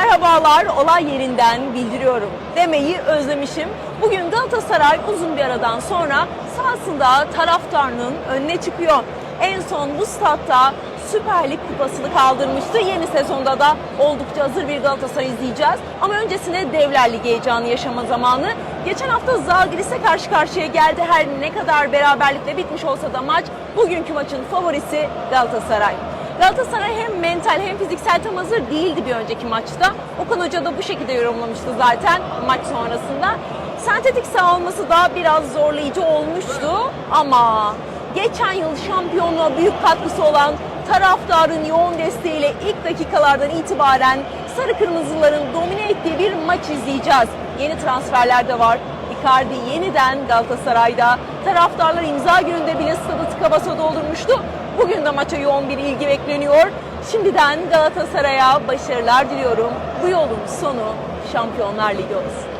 merhabalar olay yerinden bildiriyorum demeyi özlemişim. Bugün Galatasaray uzun bir aradan sonra sahasında taraftarının önüne çıkıyor. En son bu statta Süper Lig kupasını kaldırmıştı. Yeni sezonda da oldukça hazır bir Galatasaray izleyeceğiz. Ama öncesine Devler Ligi heyecanı yaşama zamanı. Geçen hafta Zalgiris'e karşı karşıya geldi. Her ne kadar beraberlikle bitmiş olsa da maç bugünkü maçın favorisi Galatasaray. Galatasaray hem mental hem fiziksel tam hazır değildi bir önceki maçta. Okan Hoca da bu şekilde yorumlamıştı zaten maç sonrasında. Sentetik saha olması da biraz zorlayıcı olmuştu ama geçen yıl şampiyonluğa büyük katkısı olan taraftarın yoğun desteğiyle ilk dakikalardan itibaren sarı kırmızıların domine ettiği bir maç izleyeceğiz. Yeni transferler de var. Icardi yeniden Galatasaray'da. Taraftarlar imza gününde bile stadı tıka basa doldurmuştu. Bugün de maça yoğun bir ilgi bekleniyor. Şimdiden Galatasaray'a başarılar diliyorum. Bu yolun sonu Şampiyonlar Ligi olsun.